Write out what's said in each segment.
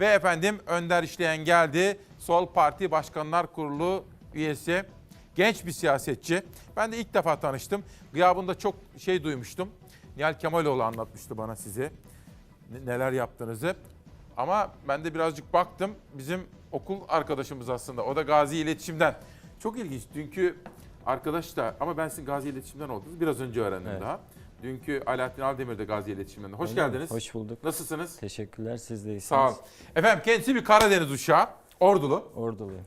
Ve efendim Önder İşleyen geldi. Sol Parti Başkanlar Kurulu üyesi. Genç bir siyasetçi. Ben de ilk defa tanıştım. Gıyabında çok şey duymuştum. Nihal Kemaloğlu anlatmıştı bana size ne- neler yaptığınızı. Ama ben de birazcık baktım. Bizim okul arkadaşımız aslında. O da Gazi İletişim'den. Çok ilginç. Dünkü arkadaş da ama ben sizin Gazi İletişim'den olduğunuzu biraz önce öğrendim Evet. daha. Dünkü Alaaddin Aldemir de Gazi İletişim'den. Hoş Öyle mi? geldiniz. Hoş bulduk. Nasılsınız? Teşekkürler. Siz de iyisiniz. Sağ olun. Efendim kendisi bir Karadeniz uşağı. Ordulu. Orduluyum.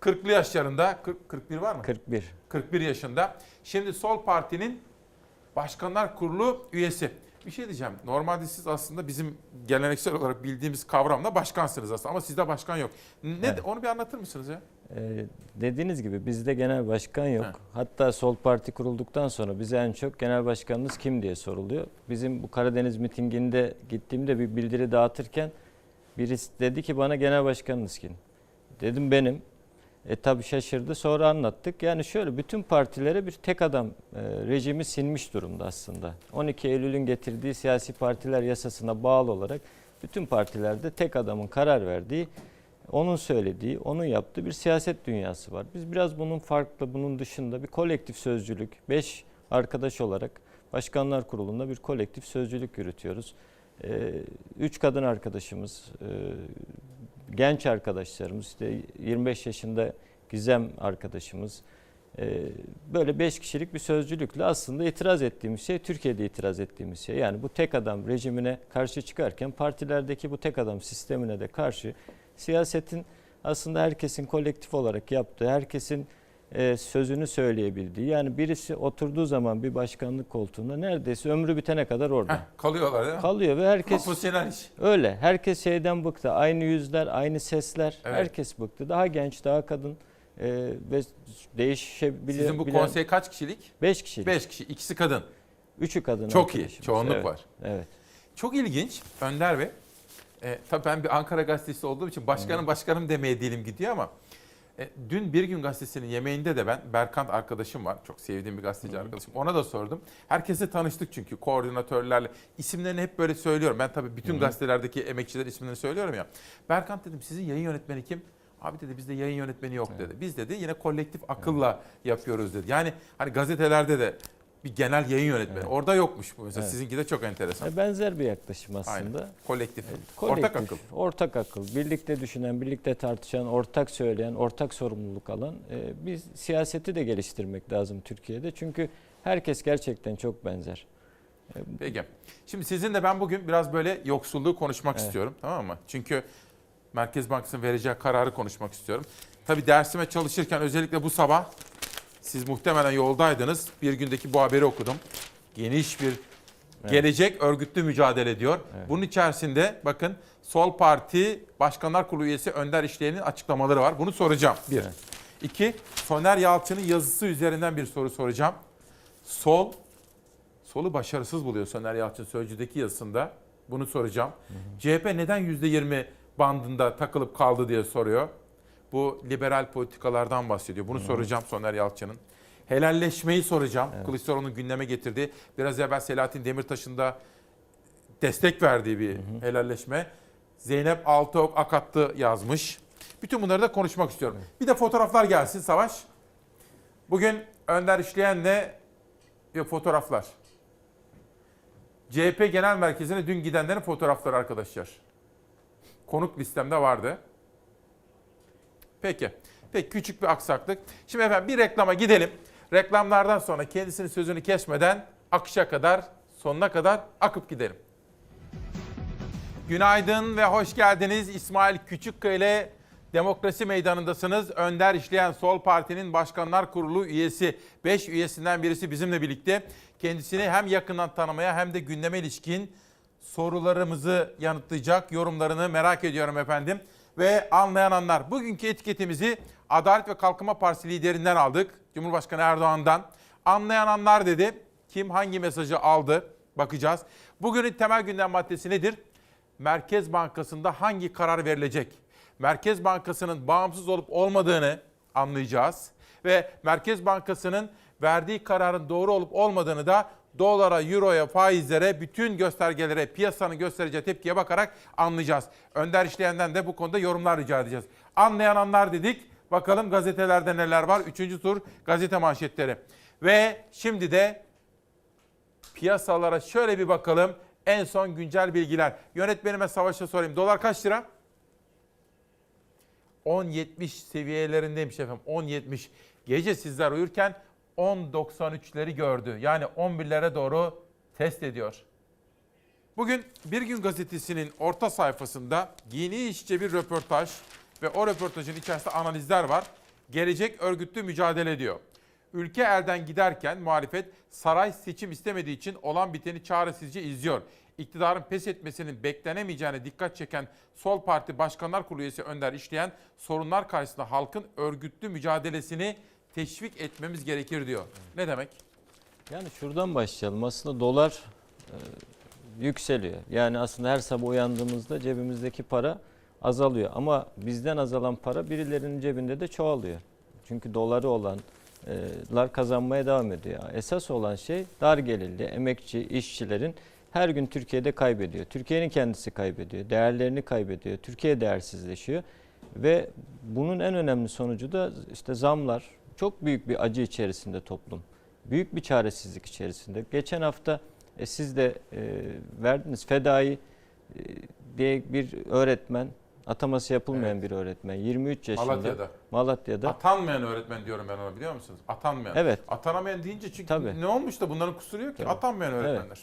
40'lı yaşlarında. 40, 41 var mı? 41. 41 yaşında. Şimdi Sol Parti'nin Başkanlar Kurulu üyesi. Bir şey diyeceğim. Normalde siz aslında bizim geleneksel olarak bildiğimiz kavramla başkansınız aslında ama sizde başkan yok. Ne Evet. onu bir anlatır mısınız ya? Ee, dediğiniz gibi bizde genel başkan yok. Heh. Hatta Sol Parti kurulduktan sonra bize en çok genel başkanınız kim diye soruluyor. Bizim bu Karadeniz mitinginde gittiğimde bir bildiri dağıtırken birisi dedi ki bana genel başkanınız kim? Dedim benim. E tabi şaşırdı sonra anlattık. Yani şöyle bütün partilere bir tek adam e, rejimi sinmiş durumda aslında. 12 Eylül'ün getirdiği siyasi partiler yasasına bağlı olarak bütün partilerde tek adamın karar verdiği onun söylediği, onun yaptığı bir siyaset dünyası var. Biz biraz bunun farklı, bunun dışında bir kolektif sözcülük, beş arkadaş olarak Başkanlar Kurulu'nda bir kolektif sözcülük yürütüyoruz. Ee, Üç kadın arkadaşımız, e, genç arkadaşlarımız, işte 25 yaşında Gizem arkadaşımız, e, böyle beş kişilik bir sözcülükle aslında itiraz ettiğimiz şey Türkiye'de itiraz ettiğimiz şey. Yani bu tek adam rejimine karşı çıkarken partilerdeki bu tek adam sistemine de karşı siyasetin aslında herkesin kolektif olarak yaptığı, herkesin e, sözünü söyleyebildiği. Yani birisi oturduğu zaman bir başkanlık koltuğunda neredeyse ömrü bitene kadar orada Heh, kalıyorlar değil mi? kalıyor ve herkes Profesyonel iş. öyle. Herkes şeyden bıktı. Aynı yüzler, aynı sesler. Evet. Herkes bıktı. Daha genç, daha kadın e, ve değişebilir. Sizin bu konsey kaç kişilik? 5 kişi. 5 kişi. İkisi kadın. Üçü kadın. Çok iyi. arkadaşımız. Çoğunluk Evet, var. Evet. Çok ilginç Önder Bey. E, tabii ben bir Ankara gazetesi olduğum için başkanım başkanım demeye dilim gidiyor ama e, dün Bir Gün Gazetesi'nin yemeğinde de ben Berkant arkadaşım var. Çok sevdiğim bir gazeteci arkadaşım. Ona da sordum. Herkese tanıştık çünkü koordinatörlerle. isimlerini hep böyle söylüyorum. Ben tabii bütün gazetelerdeki emekçiler isimlerini söylüyorum ya. Berkant dedim sizin yayın yönetmeni kim? Abi dedi bizde yayın yönetmeni yok dedi. Biz dedi yine kolektif akılla yapıyoruz dedi. Yani hani gazetelerde de bir genel yayın yönetmeni. Evet. Orada yokmuş bu mesela. Evet. Sizinki de çok enteresan. E, Benzer bir yaklaşım aslında. Aynen. Kolektif. Kolektif, Ortak akıl. Ortak akıl. Birlikte düşünen, birlikte tartışan, ortak söyleyen, ortak sorumluluk alan. e, biz siyaseti de geliştirmek lazım Türkiye'de. Çünkü herkes gerçekten çok benzer. E, Peki. Şimdi sizinle ben bugün biraz böyle yoksulluğu konuşmak Evet. istiyorum. Tamam mı? Çünkü Merkez Bankası'nın vereceği kararı konuşmak istiyorum. Tabii dersime çalışırken özellikle bu sabah siz muhtemelen yoldaydınız. Bir gündeki bu haberi okudum. Geniş bir gelecek örgütlü mücadele diyor. Evet. Bunun içerisinde bakın Sol Parti Başkanlar Kurulu üyesi Önder İşleyen'in açıklamaları var. Bunu soracağım. Bir. Evet. İki, Soner Yalçın'ın yazısı üzerinden bir soru soracağım. Sol, solu başarısız buluyor Soner Yalçın Sözcü'deki yazısında. Bunu soracağım. CHP neden %20 bandında takılıp kaldı diye soruyor. Bu liberal politikalardan bahsediyor. Bunu soracağım Soner Yalçın'ın. Helalleşmeyi soracağım. Evet. Kılıçdaroğlu'nun gündeme getirdiği. Biraz evvel Selahattin Demirtaş'ın da destek verdiği bir helalleşme. Zeynep Altıok Akatlı yazmış. Bütün bunları da konuşmak istiyorum. Bir de fotoğraflar gelsin Savaş. Bugün Önder İşleyen'le yok fotoğraflar. CHP Genel Merkezi'ne dün gidenlerin fotoğrafları arkadaşlar. Konuk listemde vardı. Peki. Peki küçük bir aksaklık. Şimdi efendim bir reklama gidelim. Reklamlardan sonra kendisinin sözünü kesmeden akışa kadar, sonuna kadar akıp gidelim. Günaydın ve hoş geldiniz. İsmail Küçükkaya ile Demokrasi Meydanı'ndasınız. Önder İşleyen Sol Parti'nin Başkanlar Kurulu üyesi. 5 üyesinden birisi bizimle birlikte. Kendisini hem yakından tanımaya hem de gündeme ilişkin sorularımızı yanıtlayacak. Yorumlarını merak ediyorum efendim. Ve anlayan anlar. Bugünkü etiketimizi Adalet ve Kalkınma Partisi liderinden aldık. Cumhurbaşkanı Erdoğan'dan. Anlayan anlar dedi. Kim hangi mesajı aldı? Bakacağız. Bugünün temel gündem maddesi nedir? Merkez Bankası'nda hangi karar verilecek? Merkez Bankası'nın bağımsız olup olmadığını anlayacağız ve Merkez Bankası'nın verdiği kararın doğru olup olmadığını da dolara, euroya, faizlere, bütün göstergelere, piyasanın göstereceği tepkiye bakarak anlayacağız. Önder İşleyen'den de bu konuda yorumlar rica edeceğiz. Anlayan anlar dedik. Bakalım gazetelerde neler var? Üçüncü tur gazete manşetleri. Ve şimdi de piyasalara şöyle bir bakalım. En son güncel bilgiler. Yönetmenime Savaş'a sorayım. Dolar kaç lira? 10.70 seviyelerindeymiş efendim. 10.70. Gece sizler uyurken 10.93'leri gördü. Yani 11'lere doğru test ediyor. Bugün Bir Gün Gazetesi'nin orta sayfasında yeni işçi bir röportaj ve o röportajın içerisinde analizler var. Gelecek örgütlü mücadele ediyor. Ülke elden giderken muhalefet saray seçim istemediği için olan biteni çaresizce izliyor. İktidarın pes etmesinin beklenemeyeceğine dikkat çeken Sol Parti Başkanlar Kurulu üyesi Önder İşleyen sorunlar karşısında halkın örgütlü mücadelesini teşvik etmemiz gerekir diyor. Ne demek? Yani şuradan başlayalım. Aslında dolar e, yükseliyor. Yani aslında her sabah uyandığımızda cebimizdeki para azalıyor. Ama bizden azalan para birilerinin cebinde de çoğalıyor. Çünkü doları olanlar kazanmaya devam ediyor. Esas olan şey dar gelirli, emekçi, işçilerin her gün Türkiye'de kaybediyor. Türkiye'nin kendisi kaybediyor, değerlerini kaybediyor. Türkiye değersizleşiyor ve bunun en önemli sonucu da işte zamlar. Çok büyük bir acı içerisinde toplum. Büyük bir çaresizlik içerisinde. Geçen hafta e, siz de e, verdiniz fedai e, diye bir öğretmen ataması yapılmayan Evet. bir öğretmen 23 yaşında Malatya'da. Malatya'da Atanmayan öğretmen diyorum ben ona biliyor musunuz? Atanmayan. Evet. Atanamayan deyince çünkü Tabii. ne olmuş da bunların kusuru yok ki? Tabii. Atanmayan öğretmenler.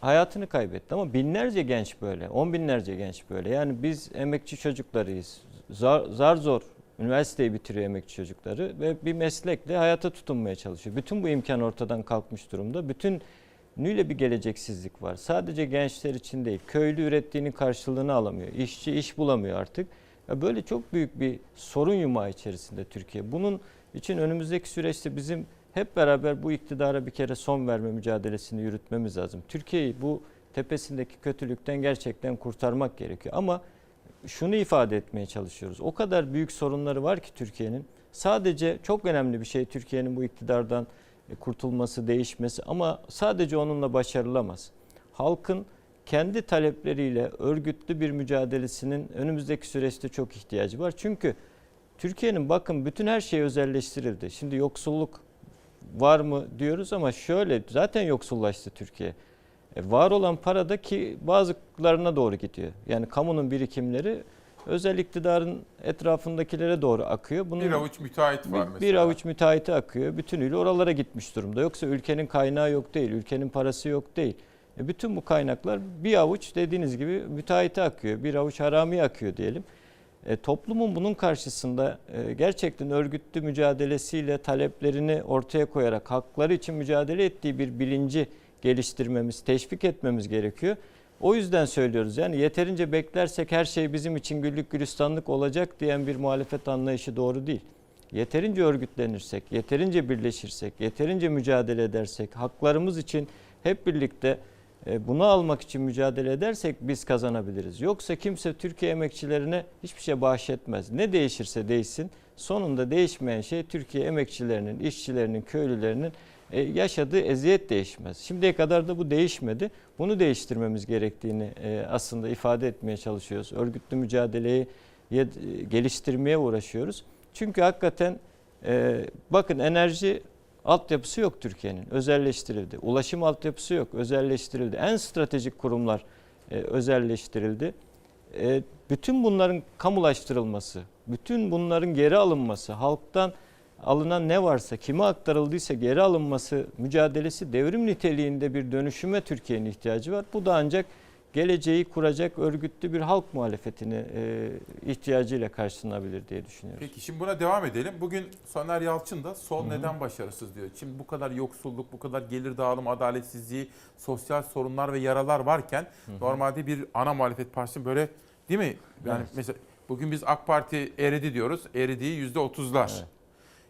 hayatını kaybetti ama binlerce genç böyle, on binlerce genç böyle. Yani biz emekçi çocuklarıyız. Zar, zar zor üniversiteyi bitiriyor emekçi çocukları ve bir meslekle hayata tutunmaya çalışıyor. Bütün bu imkan ortadan kalkmış durumda. Bütün nüyle bir geleceksizlik var. Sadece gençler için değil, köylü ürettiğinin karşılığını alamıyor. İşçi iş bulamıyor artık. Ya böyle çok büyük bir sorun yumağı içerisinde Türkiye. Bunun için önümüzdeki süreçte bizim hep beraber bu iktidara bir kere son verme mücadelesini yürütmemiz lazım. Türkiye'yi bu tepesindeki kötülükten gerçekten kurtarmak gerekiyor. Ama şunu ifade etmeye çalışıyoruz. O kadar büyük sorunları var ki Türkiye'nin. Sadece çok önemli bir şey Türkiye'nin bu iktidardan e, kurtulması, değişmesi ama sadece onunla başarılamaz. Halkın kendi talepleriyle örgütlü bir mücadelesinin önümüzdeki süreçte çok ihtiyacı var. Çünkü Türkiye'nin bakın bütün her şey özelleştirildi. Şimdi yoksulluk var mı diyoruz ama şöyle zaten yoksullaştı Türkiye. E, var olan para da ki bazılarına doğru gidiyor. Yani kamunun birikimleri özel iktidarın etrafındakilere doğru akıyor. Bunun Bir avuç müteahhit var bir, mesela. bir avuç müteahhiti akıyor. Bütünüyle oralara gitmiş durumda. Yoksa ülkenin kaynağı yok değil, ülkenin parası yok değil. E bütün bu kaynaklar bir avuç dediğiniz gibi müteahhite akıyor. Bir avuç harami akıyor diyelim. E, toplumun bunun karşısında e, gerçekten örgütlü mücadelesiyle taleplerini ortaya koyarak hakları için mücadele ettiği bir bilinci geliştirmemiz, teşvik etmemiz gerekiyor. O yüzden söylüyoruz yani yeterince beklersek her şey bizim için güllük gülistanlık olacak diyen bir muhalefet anlayışı doğru değil. Yeterince örgütlenirsek, yeterince birleşirsek, yeterince mücadele edersek, haklarımız için hep birlikte e, bunu almak için mücadele edersek biz kazanabiliriz. Yoksa kimse Türkiye emekçilerine hiçbir şey bahşetmez. Ne değişirse değişsin sonunda değişmeyen şey Türkiye emekçilerinin, işçilerinin, köylülerinin yaşadığı eziyet değişmez. Şimdiye kadar da bu değişmedi. Bunu değiştirmemiz gerektiğini e, aslında ifade etmeye çalışıyoruz. Örgütlü mücadeleyi ye- geliştirmeye uğraşıyoruz. Çünkü hakikaten e, bakın enerji altyapısı yok Türkiye'nin. Özelleştirildi. Ulaşım altyapısı yok. Özelleştirildi. En stratejik kurumlar e, özelleştirildi. E, bütün bunların kamulaştırılması, bütün bunların geri alınması, halktan alınan ne varsa, kime aktarıldıysa geri alınması mücadelesi devrim niteliğinde bir dönüşüme Türkiye'nin ihtiyacı var. Bu da ancak geleceği kuracak örgütlü bir halk muhalefetini e, ihtiyacıyla karşılanabilir diye düşünüyoruz. Peki şimdi buna devam edelim. Bugün Soner Yalçın da sol neden başarısız diyor. Şimdi bu kadar yoksulluk, bu kadar gelir dağılımı, adaletsizliği, sosyal sorunlar ve yaralar varken normalde bir ana muhalefet partisi böyle değil mi? Yani Evet. mesela bugün biz AK Parti eridi diyoruz. Eridiği yüzde otuzlar. Evet.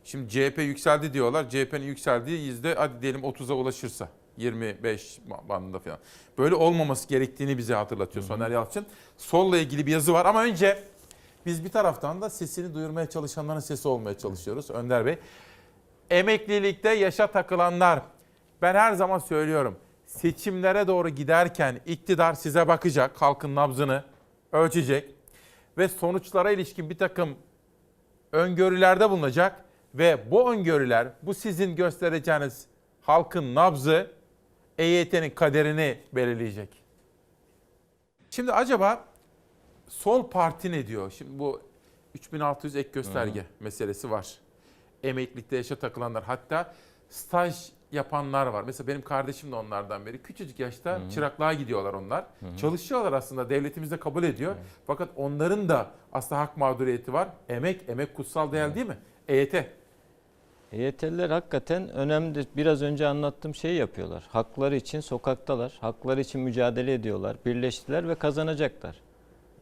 Şimdi CHP yükseldi diyorlar. CHP'nin yükseldiği yüzde hadi diyelim 30'a ulaşırsa. 25 bandında falan. Böyle olmaması gerektiğini bize hatırlatıyor Soner Yalçın. Solla ilgili bir yazı var ama önce biz bir taraftan da sesini duyurmaya çalışanların sesi olmaya çalışıyoruz Önder Bey. Emeklilikte yaşa takılanlar Ben her zaman söylüyorum. Seçimlere doğru giderken iktidar size bakacak, halkın nabzını ölçecek ve sonuçlara ilişkin bir takım öngörülerde bulunacak ve bu öngörüler, bu sizin göstereceğiniz halkın nabzı EYT'nin kaderini belirleyecek. Şimdi acaba sol parti ne diyor? Şimdi bu 3600 ek gösterge meselesi var. Emeklilikte yaşa takılanlar hatta staj yapanlar var. Mesela benim kardeşim de onlardan biri. Küçücük yaşta çıraklığa gidiyorlar onlar. Çalışıyorlar aslında devletimiz de kabul ediyor. Fakat onların da aslında hak mağduriyeti var. Emek, emek kutsal değer değil mi? EYT. EYT'liler hakikaten önemli. Biraz önce anlattığım şeyi yapıyorlar. Hakları için sokaktalar. Hakları için mücadele ediyorlar. Birleştiler ve kazanacaklar.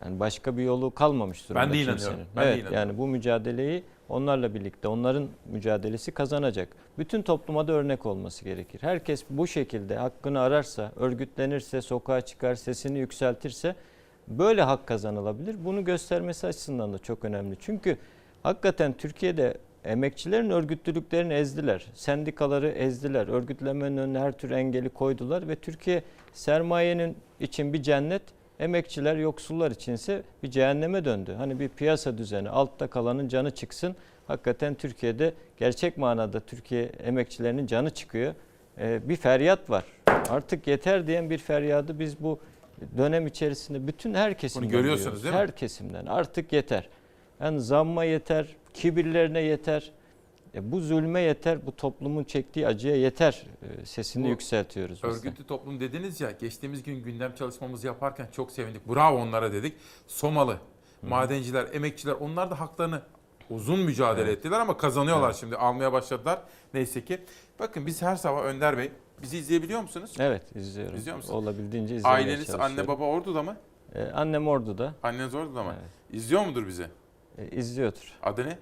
Yani başka bir yolu kalmamış durumda Ben de kimsenin. inanıyorum, ben de evet, inanıyorum. yani bu mücadeleyi onlarla birlikte, onların mücadelesi kazanacak. Bütün topluma da örnek olması gerekir. Herkes bu şekilde hakkını ararsa, örgütlenirse, sokağa çıkar, sesini yükseltirse böyle hak kazanılabilir. Bunu göstermesi açısından da çok önemli. Çünkü hakikaten Türkiye'de emekçilerin örgütlülüklerini ezdiler. Sendikaları ezdiler. Örgütlenmenin önüne her tür engeli koydular ve Türkiye sermayenin için bir cennet, emekçiler, yoksullar içinse bir cehenneme döndü. Hani bir piyasa düzeni, altta kalanın canı çıksın. Hakikaten Türkiye'de gerçek manada Türkiye emekçilerinin canı çıkıyor. Ee, bir feryat var. Artık yeter diyen bir feryadı biz bu dönem içerisinde bütün her kesimden görüyorsunuz duyuyoruz. değil mi? Her kesimden artık yeter. Yani zamma yeter, kibirlerine yeter. E, bu zulme yeter, bu toplumun çektiği acıya yeter. E, sesini Bu yükseltiyoruz. Örgütlü toplum dediniz ya geçtiğimiz gün gündem çalışmamızı yaparken çok sevindik. Bravo onlara dedik. Somalı, madenciler, emekçiler onlar da haklarını uzun mücadele ettiler ama kazanıyorlar şimdi. Almaya başladılar. Neyse ki. Bakın biz her sabah Önder Bey bizi izleyebiliyor musunuz? Evet izliyorum. İzliyor musun? Olabildiğince izlemeye Aileniz anne baba Ordu'da mı? E, annem Ordu'da. Anneniz Ordu'da mı? Evet. İzliyor mudur bizi? E, izliyordur. Adı ne?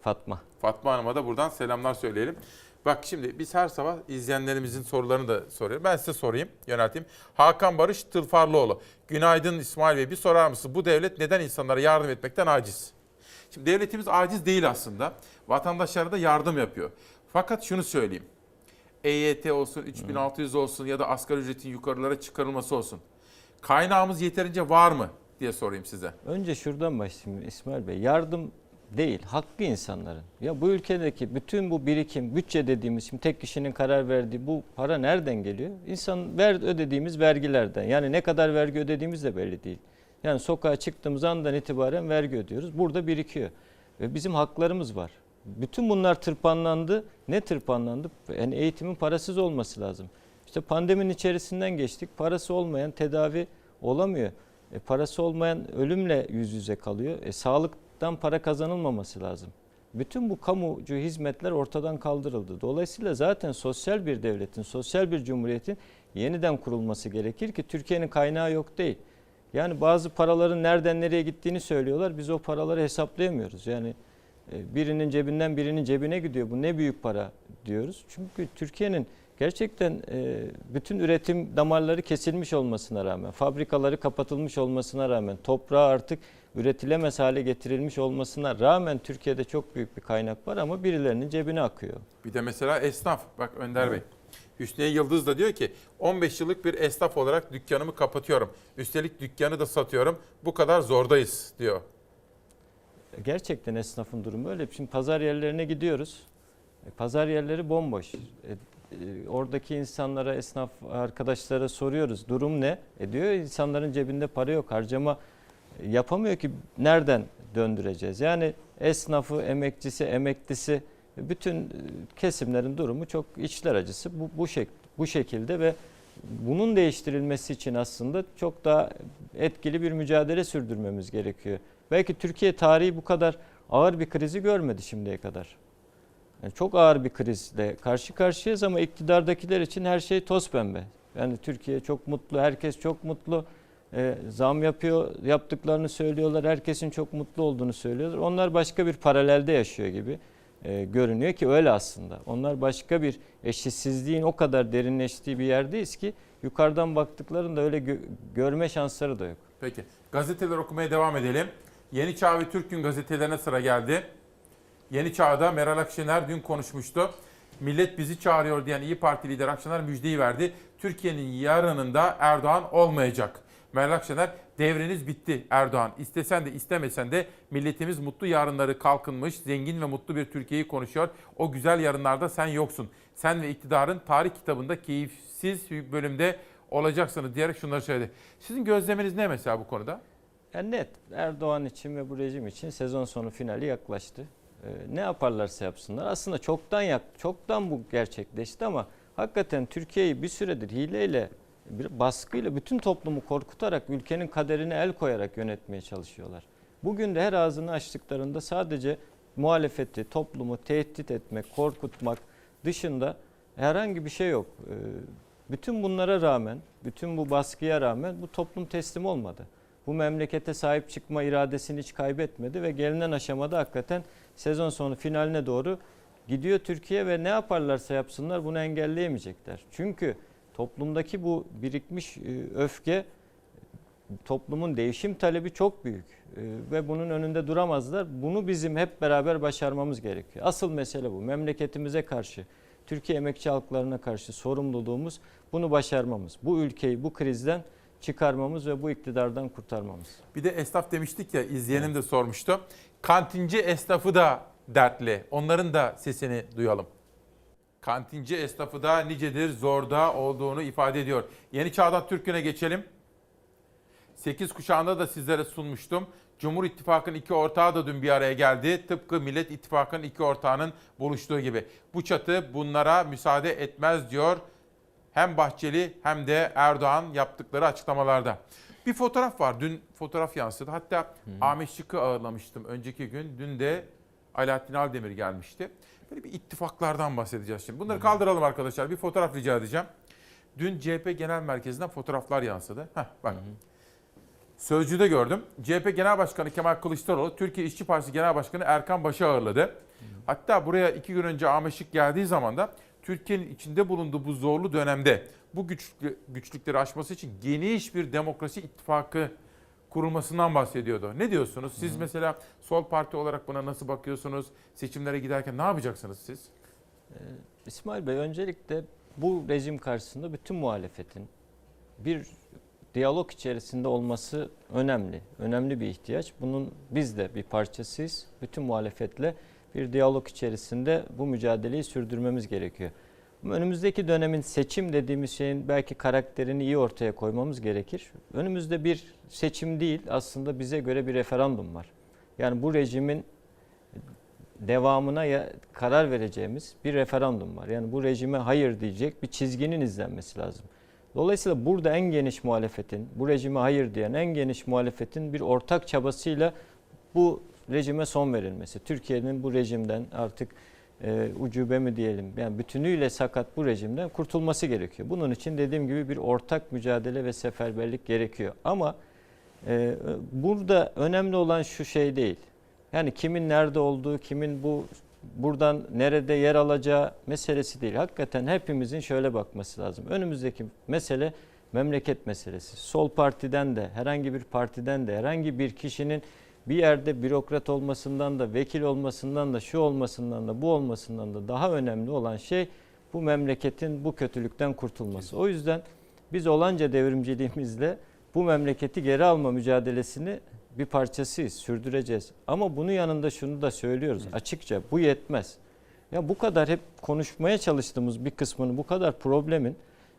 Fatma. Fatma Hanım'a da buradan selamlar söyleyelim. Bak şimdi biz her sabah izleyenlerimizin sorularını da soruyorum. Ben size sorayım, yönelteyim. Hakan Barış Tılfarlıoğlu. Günaydın İsmail Bey. Bir sorar mısın? Bu devlet neden insanlara yardım etmekten aciz? Şimdi devletimiz aciz değil aslında. Vatandaşlara da yardım yapıyor. Fakat şunu söyleyeyim. EYT olsun, 3600 olsun ya da asgari ücretin yukarılara çıkarılması olsun. Kaynağımız yeterince var mı diye sorayım size. Önce şuradan başlayayım İsmail Bey. Yardım değil, hakkı insanların. Ya bu ülkedeki bütün bu birikim, bütçe dediğimiz, şimdi tek kişinin karar verdiği bu para nereden geliyor? İnsan ver ödediğimiz vergilerden. Yani ne kadar vergi ödediğimiz de belli değil. Yani sokağa çıktığımız andan itibaren vergi ödüyoruz. Burada birikiyor. Ve bizim haklarımız var. Bütün bunlar tırpanlandı. Ne tırpanlandı? Yani eğitimin parasız olması lazım. İşte pandeminin içerisinden geçtik. Parası olmayan tedavi olamıyor. E, parası olmayan ölümle yüz yüze kalıyor. E, sağlıktan para kazanılmaması lazım. Bütün bu kamucu hizmetler ortadan kaldırıldı. Dolayısıyla zaten sosyal bir devletin, sosyal bir cumhuriyetin yeniden kurulması gerekir ki Türkiye'nin kaynağı yok değil. Yani bazı paraların nereden nereye gittiğini söylüyorlar. Biz o paraları hesaplayamıyoruz. Yani e, birinin cebinden birinin cebine gidiyor. Bu ne büyük para diyoruz. Çünkü Türkiye'nin gerçekten e, bütün üretim damarları kesilmiş olmasına rağmen, fabrikaları kapatılmış olmasına rağmen, toprağı artık üretilemez hale getirilmiş olmasına rağmen Türkiye'de çok büyük bir kaynak var ama birilerinin cebine akıyor. Bir de mesela esnaf. Bak Önder Bey. Hüsniye Yıldız da diyor ki 15 yıllık bir esnaf olarak dükkanımı kapatıyorum. Üstelik dükkanı da satıyorum. Bu kadar zordayız diyor. Gerçekten esnafın durumu öyle. Şimdi pazar yerlerine gidiyoruz. E, Pazar yerleri bomboş. E, e, Oradaki insanlara, esnaf arkadaşlara soruyoruz. Durum ne? E diyor insanların cebinde para yok. Harcama e, yapamıyor ki nereden döndüreceğiz? Yani esnafı, emekçisi, emeklisi bütün e, kesimlerin durumu çok içler acısı bu bu şek bu şekilde ve bunun değiştirilmesi için aslında çok daha etkili bir mücadele sürdürmemiz gerekiyor. Belki Türkiye tarihi bu kadar ağır bir krizi görmedi şimdiye kadar. Yani çok ağır bir krizle karşı karşıyayız ama iktidardakiler için her şey toz pembe. Yani Türkiye çok mutlu, herkes çok mutlu. Ee, zam yapıyor, yaptıklarını söylüyorlar, herkesin çok mutlu olduğunu söylüyorlar. Onlar başka bir paralelde yaşıyor gibi e, görünüyor ki öyle aslında. Onlar başka bir eşitsizliğin o kadar derinleştiği bir yerdeyiz ki yukarıdan baktıklarında öyle gö- görme şansları da yok. Peki gazeteler okumaya devam edelim. Yeni Çağ ve Türk Gün gazetelerine sıra geldi. Yeni Çağ'da Meral Akşener dün konuşmuştu. Millet bizi çağırıyor diyen İyi Parti lideri Akşener müjdeyi verdi. Türkiye'nin yarınında Erdoğan olmayacak. Meral Akşener devriniz bitti Erdoğan. İstesen de istemesen de milletimiz mutlu yarınları kalkınmış, zengin ve mutlu bir Türkiye'yi konuşuyor. O güzel yarınlarda sen yoksun. Sen ve iktidarın tarih kitabında keyifsiz bölümde olacaksınız diyerek şunları söyledi. Sizin gözleminiz ne mesela bu konuda? Yani net Erdoğan için ve bu rejim için sezon sonu finali yaklaştı. Ee, ne yaparlarsa yapsınlar. Aslında çoktan yak, çoktan bu gerçekleşti ama hakikaten Türkiye'yi bir süredir hileyle, bir baskıyla bütün toplumu korkutarak ülkenin kaderine el koyarak yönetmeye çalışıyorlar. Bugün de her ağzını açtıklarında sadece muhalefeti, toplumu tehdit etmek, korkutmak dışında herhangi bir şey yok. Ee, bütün bunlara rağmen, bütün bu baskıya rağmen bu toplum teslim olmadı bu memlekete sahip çıkma iradesini hiç kaybetmedi ve gelinen aşamada hakikaten sezon sonu finaline doğru gidiyor Türkiye ve ne yaparlarsa yapsınlar bunu engelleyemeyecekler. Çünkü toplumdaki bu birikmiş e, öfke toplumun değişim talebi çok büyük E, ve bunun önünde duramazlar. Bunu bizim hep beraber başarmamız gerekiyor. Asıl mesele bu. Memleketimize karşı, Türkiye emekçi halklarına karşı sorumluluğumuz bunu başarmamız. Bu ülkeyi bu krizden çıkarmamız ve bu iktidardan kurtarmamız. Bir de esnaf demiştik ya izleyenim de sormuştu. Kantinci esnafı da dertli. Onların da sesini duyalım. Kantinci esnafı da nicedir zorda olduğunu ifade ediyor. Yeni Çağdan Türk'üne geçelim. 8 kuşağında da sizlere sunmuştum. Cumhur İttifakı'nın iki ortağı da dün bir araya geldi. Tıpkı Millet İttifakı'nın iki ortağının buluştuğu gibi. Bu çatı bunlara müsaade etmez diyor hem Bahçeli hem de Erdoğan yaptıkları açıklamalarda. Bir fotoğraf var. Dün fotoğraf yansıdı. Hatta Ahmet Şık'ı ağırlamıştım önceki gün. Dün de Alaaddin Aldemir gelmişti. Böyle bir ittifaklardan bahsedeceğiz şimdi. Bunları kaldıralım arkadaşlar. Bir fotoğraf rica edeceğim. Dün CHP Genel Merkezi'nden fotoğraflar yansıdı. Heh, bak. Sözcüde gördüm. CHP Genel Başkanı Kemal Kılıçdaroğlu, Türkiye İşçi Partisi Genel Başkanı Erkan Baş'ı ağırladı. Hatta buraya iki gün önce Ahmet Şık geldiği zaman da Türkiye'nin içinde bulunduğu bu zorlu dönemde bu güçlü, güçlükleri aşması için geniş bir demokrasi ittifakı kurulmasından bahsediyordu. Ne diyorsunuz? Siz mesela sol parti olarak buna nasıl bakıyorsunuz? Seçimlere giderken ne yapacaksınız siz? İsmail Bey öncelikle bu rejim karşısında bütün muhalefetin bir diyalog içerisinde olması önemli. Önemli bir ihtiyaç. Bunun biz de bir parçasıyız. Bütün muhalefetle bir diyalog içerisinde bu mücadeleyi sürdürmemiz gerekiyor. Önümüzdeki dönemin seçim dediğimiz şeyin belki karakterini iyi ortaya koymamız gerekir. Önümüzde bir seçim değil aslında bize göre bir referandum var. Yani bu rejimin devamına ya- karar vereceğimiz bir referandum var. Yani bu rejime hayır diyecek bir çizginin izlenmesi lazım. Dolayısıyla burada en geniş muhalefetin, bu rejime hayır diyen en geniş muhalefetin bir ortak çabasıyla bu rejime son verilmesi. Türkiye'nin bu rejimden artık e, ucube mi diyelim, yani bütünüyle sakat bu rejimden kurtulması gerekiyor. Bunun için dediğim gibi bir ortak mücadele ve seferberlik gerekiyor. Ama e, burada önemli olan şu şey değil. Yani kimin nerede olduğu, kimin bu buradan nerede yer alacağı meselesi değil. Hakikaten hepimizin şöyle bakması lazım. Önümüzdeki mesele memleket meselesi. Sol partiden de, herhangi bir partiden de, herhangi bir kişinin bir yerde bürokrat olmasından da, vekil olmasından da, şu olmasından da, bu olmasından da daha önemli olan şey bu memleketin bu kötülükten kurtulması. O yüzden biz olanca devrimciliğimizle bu memleketi geri alma mücadelesini bir parçasıyız, sürdüreceğiz. Ama bunun yanında şunu da söylüyoruz açıkça bu yetmez. Ya bu kadar hep konuşmaya çalıştığımız bir kısmını, bu kadar problemin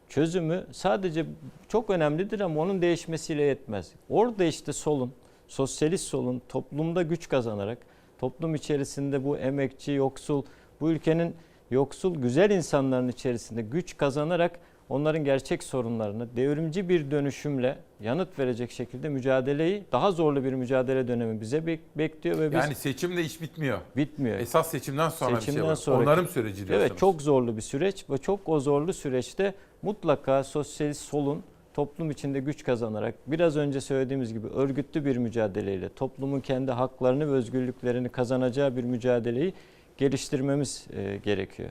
çözümü sadece çok önemlidir ama onun değişmesiyle yetmez. Orada işte solun, sosyalist solun toplumda güç kazanarak, toplum içerisinde bu emekçi, yoksul, bu ülkenin yoksul, güzel insanların içerisinde güç kazanarak onların gerçek sorunlarını devrimci bir dönüşümle yanıt verecek şekilde mücadeleyi daha zorlu bir mücadele dönemi bize bek- bekliyor ve biz Yani seçimle iş bitmiyor. bitmiyor. Esas seçimden sonra bir Seçimden şey var. sonraki- Onarım süreci diyorsunuz. Evet çok zorlu bir süreç ve çok o zorlu süreçte mutlaka sosyalist solun toplum içinde güç kazanarak biraz önce söylediğimiz gibi örgütlü bir mücadeleyle toplumun kendi haklarını ve özgürlüklerini kazanacağı bir mücadeleyi geliştirmemiz e, gerekiyor.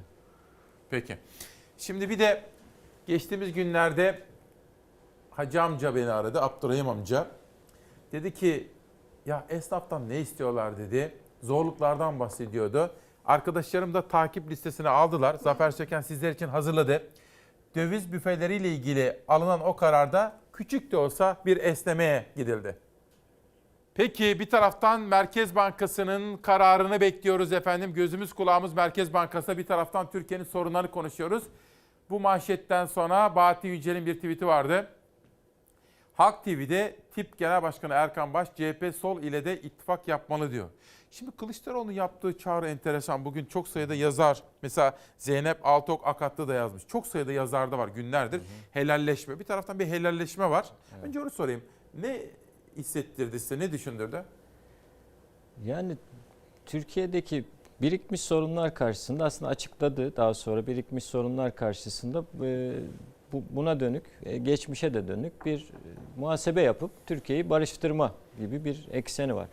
Peki. Şimdi bir de geçtiğimiz günlerde Hacı amca beni aradı, Abdurrahim amca. Dedi ki ya esnaftan ne istiyorlar dedi. Zorluklardan bahsediyordu. Arkadaşlarım da takip listesine aldılar. Zafer Söken sizler için hazırladı. Döviz büfeleriyle ilgili alınan o kararda küçük de olsa bir esnemeye gidildi. Peki bir taraftan Merkez Bankası'nın kararını bekliyoruz efendim. Gözümüz kulağımız Merkez Bankası'na bir taraftan Türkiye'nin sorunlarını konuşuyoruz. Bu manşetten sonra Bahattin Yücel'in bir tweet'i vardı. Halk TV'de TİP Genel Başkanı Erkan Baş CHP sol ile de ittifak yapmalı diyor. Şimdi Kılıçdaroğlu'nun yaptığı çağrı enteresan. Bugün çok sayıda yazar, mesela Zeynep Altok Akatlı da yazmış. Çok sayıda yazar da var günlerdir. Helalleşme. Bir taraftan bir helalleşme var. Önce onu sorayım. Ne hissettirdi size, ne düşündürdü? Yani Türkiye'deki birikmiş sorunlar karşısında aslında açıkladı daha sonra birikmiş sorunlar karşısında bu, buna dönük, e, geçmişe de dönük bir e, muhasebe yapıp Türkiye'yi barıştırma gibi bir ekseni var.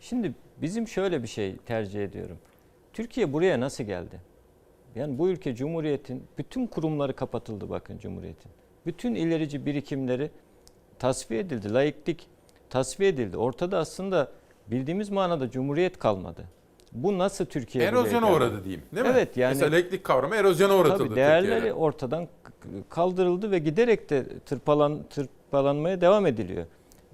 Şimdi bizim şöyle bir şey tercih ediyorum. Türkiye buraya nasıl geldi? Yani bu ülke Cumhuriyet'in bütün kurumları kapatıldı bakın Cumhuriyet'in. Bütün ilerici birikimleri tasfiye edildi. Laiklik tasfiye edildi. Ortada aslında bildiğimiz manada Cumhuriyet kalmadı. Bu nasıl Türkiye buraya Erozyona uğradı diyeyim değil mi? Evet, yani- Mesela laiklik kavramı erozyona uğratıldı Tabii değerleri Türkiye'de. ortadan kaldırıldı ve giderek de tırpalan tırpalanmaya devam ediliyor.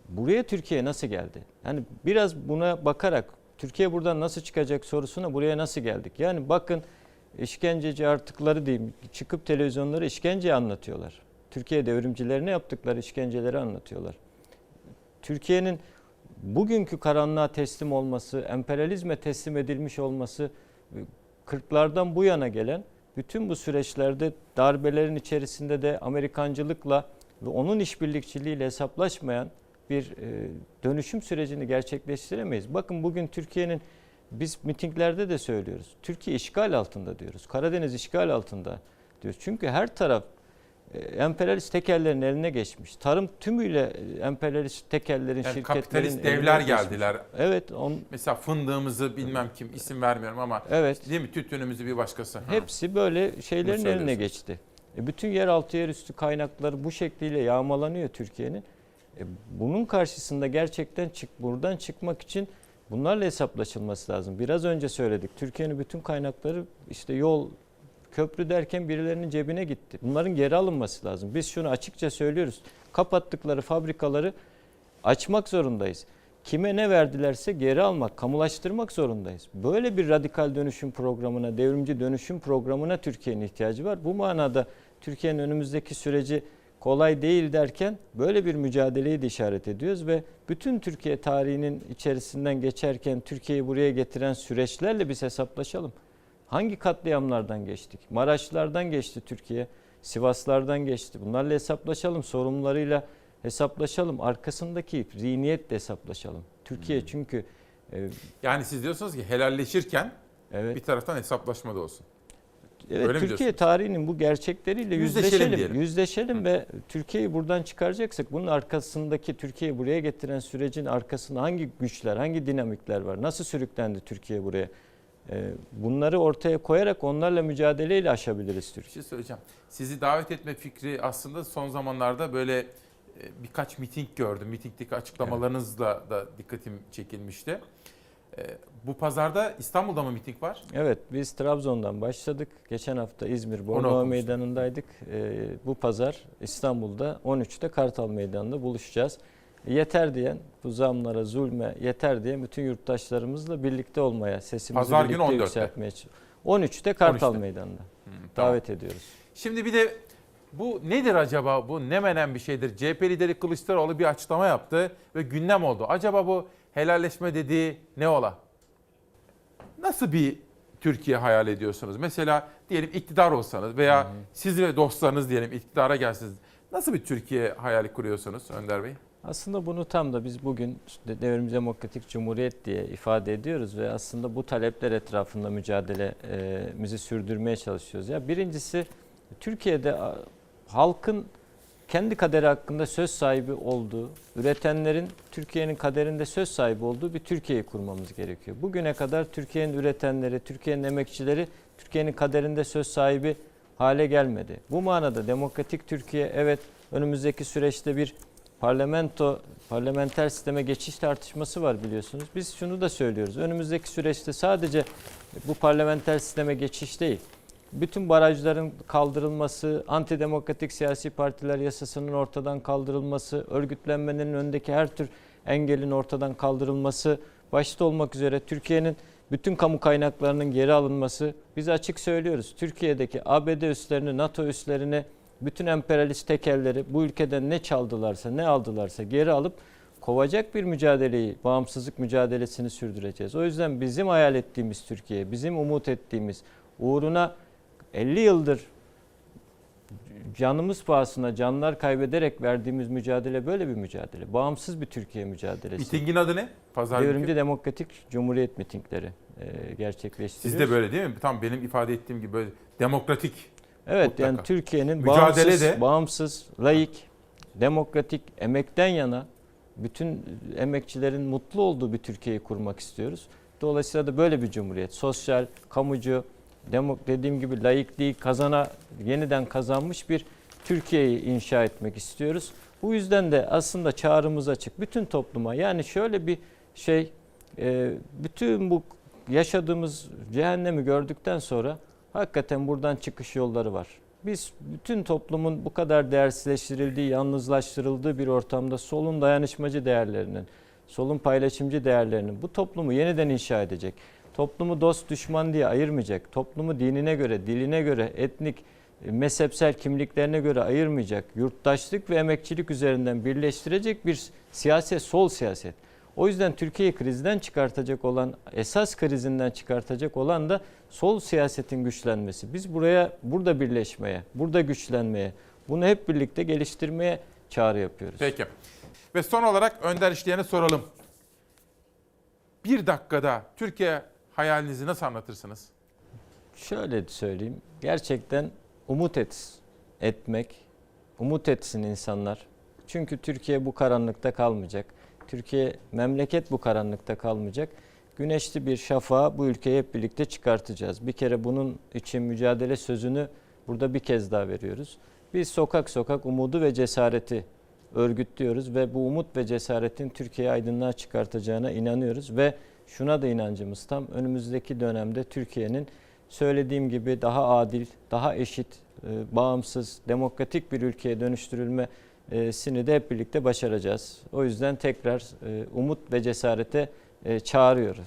Buraya Türkiye nasıl geldi? Yani biraz buna bakarak Türkiye buradan nasıl çıkacak sorusuna buraya nasıl geldik? Yani bakın işkenceci artıkları diyeyim çıkıp televizyonlara işkence anlatıyorlar. Türkiye devrimcilerine yaptıkları işkenceleri anlatıyorlar. Türkiye'nin bugünkü karanlığa teslim olması, emperyalizme teslim edilmiş olması 40'lardan bu yana gelen bütün bu süreçlerde darbelerin içerisinde de Amerikancılıkla ve onun işbirlikçiliğiyle hesaplaşmayan bir e, dönüşüm sürecini gerçekleştiremeyiz. Bakın bugün Türkiye'nin biz mitinglerde de söylüyoruz. Türkiye işgal altında diyoruz. Karadeniz işgal altında diyoruz. Çünkü her taraf e, emperyalist tekellerin eline geçmiş. Tarım tümüyle e, emperyalist tekellerin, Yani şirketlerin kapitalist devler geldiler. Evet, on, Mesela fındığımızı bilmem kim isim vermiyorum ama evet. değil mi tütünümüzü bir başkası. Ha. Hepsi böyle şeylerin eline geçti. E bütün yeraltı yerüstü kaynakları bu şekliyle yağmalanıyor Türkiye'nin. E bunun karşısında gerçekten çık buradan çıkmak için bunlarla hesaplaşılması lazım. Biraz önce söyledik. Türkiye'nin bütün kaynakları işte yol, köprü derken birilerinin cebine gitti. Bunların geri alınması lazım. Biz şunu açıkça söylüyoruz. Kapattıkları fabrikaları açmak zorundayız. Kime ne verdilerse geri almak, kamulaştırmak zorundayız. Böyle bir radikal dönüşüm programına, devrimci dönüşüm programına Türkiye'nin ihtiyacı var. Bu manada Türkiye'nin önümüzdeki süreci kolay değil derken böyle bir mücadeleyi de işaret ediyoruz ve bütün Türkiye tarihinin içerisinden geçerken Türkiye'yi buraya getiren süreçlerle biz hesaplaşalım. Hangi katliamlardan geçtik? Maraşlardan geçti Türkiye, Sivaslardan geçti. Bunlarla hesaplaşalım, sorumlularıyla hesaplaşalım. Arkasındaki zihniyetle hesaplaşalım. Türkiye çünkü e, Yani siz diyorsunuz ki helalleşirken evet bir taraftan hesaplaşma da olsun. Evet, Öyle Türkiye tarihinin bu gerçekleriyle Yüzleşelim yüzleşelim. diyelim. Yüzleşelim ve Türkiye'yi buradan çıkaracaksak bunun arkasındaki Türkiye'yi buraya getiren sürecin arkasında hangi güçler, hangi dinamikler var? Nasıl sürüklendi Türkiye buraya? Ee, Bunları ortaya koyarak onlarla mücadeleyle aşabiliriz Bir Türkiye. şey söyleyeceğim. Sizi davet etme fikri aslında son zamanlarda böyle e, birkaç miting gördüm. Mitingdeki açıklamalarınızla da dikkatim çekilmişti. E, Bu pazarda İstanbul'da mı miting var? Evet biz Trabzon'dan başladık. Geçen hafta İzmir Bornova. Meydanı'ndaydık. Ee, bu pazar İstanbul'da 13'te Kartal Meydanı'nda buluşacağız. Yeter diyen bu zamlara, zulme yeter diye bütün yurttaşlarımızla birlikte olmaya, sesimizi Pazar günü birlikte 14'te. yükseltmeye ç- 13'te Kartal 13'te. Meydanı'nda tamam. davet ediyoruz. Şimdi bir de bu nedir acaba? Bu ne menen bir şeydir? CHP lideri Kılıçdaroğlu bir açıklama yaptı ve gündem oldu. Acaba bu helalleşme dediği ne ola? Nasıl bir Türkiye hayal ediyorsunuz? Mesela diyelim iktidar olsanız veya siz ve dostlarınız diyelim iktidara gelsiniz. Nasıl bir Türkiye hayali kuruyorsunuz Önder Bey? Aslında bunu tam da biz bugün işte Devrimci Demokratik Cumhuriyet diye ifade ediyoruz ve aslında bu talepler etrafında mücadelemizi sürdürmeye çalışıyoruz. Ya birincisi Türkiye'de halkın kendi kaderi hakkında söz sahibi olduğu, üretenlerin Türkiye'nin kaderinde söz sahibi olduğu bir Türkiye'yi kurmamız gerekiyor. Bugüne kadar Türkiye'nin üretenleri, Türkiye'nin emekçileri Türkiye'nin kaderinde söz sahibi hale gelmedi. Bu manada demokratik Türkiye evet önümüzdeki süreçte bir parlamento parlamenter sisteme geçiş tartışması var biliyorsunuz. Biz şunu da söylüyoruz. Önümüzdeki süreçte sadece bu parlamenter sisteme geçiş değil. Bütün barajların kaldırılması, antidemokratik siyasi partiler yasasının ortadan kaldırılması, örgütlenmenin önündeki her tür engelin ortadan kaldırılması, başta olmak üzere Türkiye'nin bütün kamu kaynaklarının geri alınması. Biz açık söylüyoruz. Türkiye'deki ABD üslerini, NATO üslerini, bütün emperyalist tekelleri bu ülkeden ne çaldılarsa, ne aldılarsa geri alıp kovacak bir mücadeleyi, bağımsızlık mücadelesini sürdüreceğiz. O yüzden bizim hayal ettiğimiz Türkiye, bizim umut ettiğimiz, uğruna 50 yıldır canımız pahasına canlar kaybederek verdiğimiz mücadele böyle bir mücadele. Bağımsız bir Türkiye mücadelesi. Mitingin adı ne? Pazar. Devrimci Demokratik Cumhuriyet mitingleri e, gerçekleştiriyoruz. Sizde böyle değil mi? Tam benim ifade ettiğim gibi böyle demokratik. Evet Mutlaka. yani Türkiye'nin bağımsız, de- bağımsız, layık, demokratik, emekten yana bütün emekçilerin mutlu olduğu bir Türkiye'yi kurmak istiyoruz. Dolayısıyla da böyle bir cumhuriyet, sosyal, kamucu, demok dediğim gibi layıklığı kazana yeniden kazanmış bir Türkiye'yi inşa etmek istiyoruz. Bu yüzden de aslında çağrımız açık bütün topluma. Yani şöyle bir şey, e, bütün bu yaşadığımız cehennemi gördükten sonra hakikaten buradan çıkış yolları var. Biz bütün toplumun bu kadar değersizleştirildiği, yalnızlaştırıldığı bir ortamda solun dayanışmacı değerlerinin, solun paylaşımcı değerlerinin bu toplumu yeniden inşa edecek. Toplumu dost düşman diye ayırmayacak. Toplumu dinine göre, diline göre, etnik, e, mezhepsel kimliklerine göre ayırmayacak. Yurttaşlık ve emekçilik üzerinden birleştirecek bir siyaset, sol siyaset. O yüzden Türkiye'yi krizden çıkartacak olan, esas krizinden çıkartacak olan da sol siyasetin güçlenmesi. Biz buraya, burada birleşmeye, burada güçlenmeye, bunu hep birlikte geliştirmeye çağrı yapıyoruz. Peki. Ve son olarak Önder İşleyen'e soralım. Bir dakikada Türkiye hayalinizi nasıl anlatırsınız? Şöyle söyleyeyim. Gerçekten umut et, etmek, umut etsin insanlar. Çünkü Türkiye bu karanlıkta kalmayacak. Türkiye, memleket bu karanlıkta kalmayacak. Güneşli bir şafağı bu ülkeyi hep birlikte çıkartacağız. Bir kere bunun için mücadele sözünü burada bir kez daha veriyoruz. Biz sokak sokak umudu ve cesareti örgütlüyoruz ve bu umut ve cesaretin Türkiye'yi aydınlığa çıkartacağına inanıyoruz ve şuna da inancımız tam önümüzdeki dönemde Türkiye'nin söylediğim gibi daha adil, daha eşit, e, bağımsız, demokratik bir ülkeye dönüştürülmesini de hep birlikte başaracağız. O yüzden tekrar e, umut ve cesarete e, çağırıyoruz.